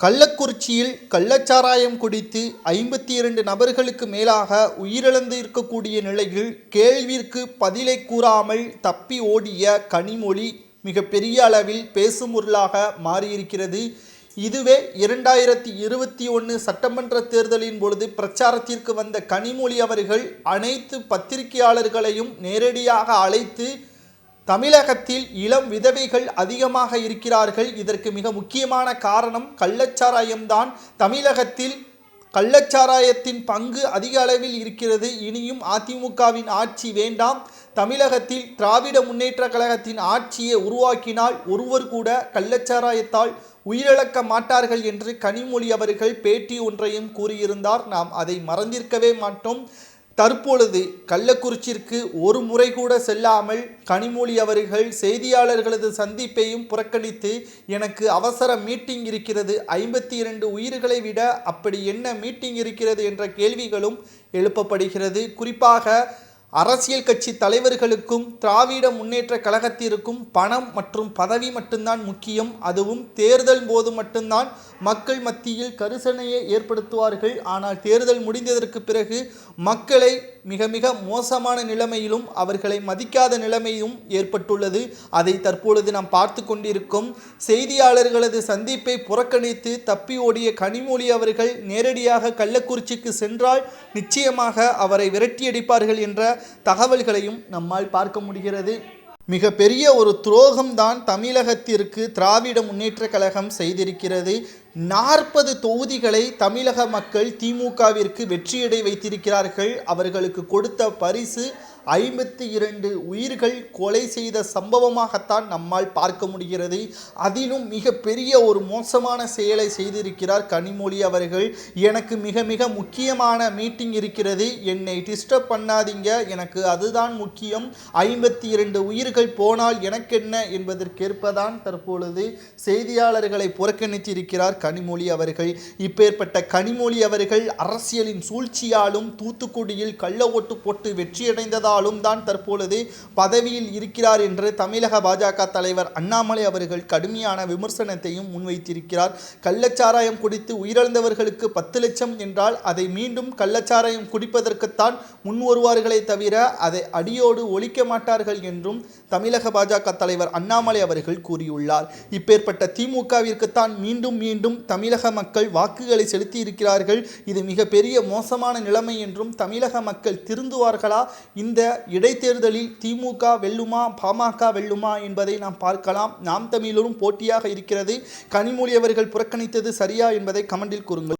கள்ளக்குறிச்சியில் கள்ளச்சாராயம் குடித்து ஐம்பத்தி இரண்டு நபர்களுக்கு மேலாக உயிரிழந்து இருக்கக்கூடிய நிலையில் கேள்விற்கு பதிலை கூறாமல் தப்பி ஓடிய கனிமொழி மிகப்பெரிய அளவில் பேசும் பொருளாக மாறியிருக்கிறது. இதுவே இரண்டாயிரத்தி இருபத்தி ஒன்று சட்டமன்ற தேர்தலின் பொழுது பிரச்சாரத்திற்கு வந்த கனிமொழி அவர்கள் அனைத்து பத்திரிகையாளர்களையும் நேரடியாக அழைத்து தமிழகத்தில் இளம் விதவைகள் அதிகமாக இருக்கிறார்கள். இதற்கு மிக முக்கியமான காரணம் கள்ளச்சாராயம்தான். தமிழகத்தில் கள்ளச்சாராயத்தின் பங்கு அதிக அளவில் இருக்கிறது. இனியும் அதிமுகவின் ஆட்சி வேண்டாம். தமிழகத்தில் திராவிட முன்னேற்ற கழகத்தின் ஆட்சியை உருவாக்கினால் ஒருவர் கூட கள்ளச்சாராயத்தால் உயிரிழக்க மாட்டார்கள் என்று கனிமொழி அவர்கள் பேட்டி ஒன்றையும் கூறியிருந்தார். நாம் அதை மறந்திருக்கவே மாட்டோம். தற்பொழுது கள்ளக்குறிச்சிற்கு ஒரு முறை கூட செல்லாமல் கனிமொழி அவர்கள் செய்தியாளர்களது சந்திப்பையும் புறக்கணித்து எனக்கு அவசர மீட்டிங் இருக்கிறது ஐம்பத்தி இரண்டு உயிர்களை விட அப்படி என்ன மீட்டிங் இருக்கிறது என்ற கேள்விகளும் எழுப்பப்படுகிறது. குறிப்பாக அரசியல் கட்சி தலைவர்களுக்கும் திராவிட முன்னேற்ற கழகத்திற்கும் பணம் மற்றும் பதவி மட்டும்தான் முக்கியம். அதுவும் தேர்தல் போது மட்டும்தான். மக்கள் மத்தியில் கரிசனையை ஏற்படுத்துவார்கள். ஆனால் தேர்தல் முடிந்ததற்கு பிறகு மக்களை மிக மிக மோசமான நிலைமையிலும் அவர்களை மதிக்காத நிலைமையும் ஏற்பட்டுள்ளது. அதை தற்பொழுது நாம் பார்த்து கொண்டிருக்கும். செய்தியாளர்களது சந்திப்பை புறக்கணித்து தப்பி ஓடிய கனிமொழி அவர்கள் நேரடியாக கள்ளக்குறிச்சிக்கு சென்றால் நிச்சயமாக அவரை விரட்டியடிப்பார்கள் என்ற தகவல்களையும் நம்மால் பார்க்க முடிகிறது. மிகப்பெரிய ஒரு துரோகம்தான் தமிழகத்திற்கு திராவிட முன்னேற்ற கழகம் செய்திருக்கிறது. நாற்பது தொகுதிகளை தமிழக மக்கள் திமுகவிற்கு வெற்றியடை வைத்திருக்கிறார்கள். அவர்களுக்கு கொடுத்த பரிசு ஐம்பத்தி இரண்டு உயிர்கள் கொலை செய்த சம்பவமாகத்தான் நம்மால் பார்க்க முடிகிறது. அதிலும் மிகப்பெரிய ஒரு மோசமான செயலை செய்திருக்கிறார் கனிமொழி அவர்கள். எனக்கு மிக மிக முக்கியமான மீட்டிங் இருக்கிறது. என்னை டிஸ்டர்ப் பண்ணாதீங்க. எனக்கு அதுதான் முக்கியம். ஐம்பத்தி இரண்டு உயிர்கள் போனால் எனக்கென்ன என்பதற்கேற்பதான் தற்பொழுது செய்தியாளர்களை புறக்கணித்திருக்கிறார் கனிமொழி அவர்கள். இப்பேற்பட்ட கனிமொழி அவர்கள் அரசியலின் சூழ்ச்சியாலும் தூத்துக்குடியில் கள்ள ஓட்டு போட்டு இருந்தாலும் தான் தற்பொழுது பதவியில் இருக்கிறார் என்று தமிழக பாஜக தலைவர் அண்ணாமலை அவர்கள் கடுமையான விமர்சனத்தையும் முன்வைத்திருக்கிறார். கள்ளச்சாராயம் குடித்து உயிரிழந்தவர்களுக்கு பத்து லட்சம் என்றால் அதை மீண்டும் கள்ளச்சாராயம் குடிப்பதற்குத்தான் முன் வருவார்களே தவிர அதை அடியோடு ஒழிக்க மாட்டார்கள் என்றும் தமிழக பாஜக தலைவர் அண்ணாமலை அவர்கள் கூறியுள்ளார். இப்பேற்பட்ட திமுகவிற்குத்தான் மீண்டும் மீண்டும் தமிழக மக்கள் வாக்குகளை செலுத்தி இருக்கிறார்கள் இது மிகப்பெரிய மோசமான நிலைமை என்றும் தமிழக மக்கள் திருந்துவார்களா? இந்த இடைத்தேர்தலில் திமுக வெல்லுமா பாமக வெல்லுமா என்பதை நாம் பார்க்கலாம். நாம் தமிழரும் போட்டியாக இருக்கிறது. கனிமொழி அவர்கள் புறக்கணித்தது சரியா என்பதை கமெண்டில் கூறுங்கள்.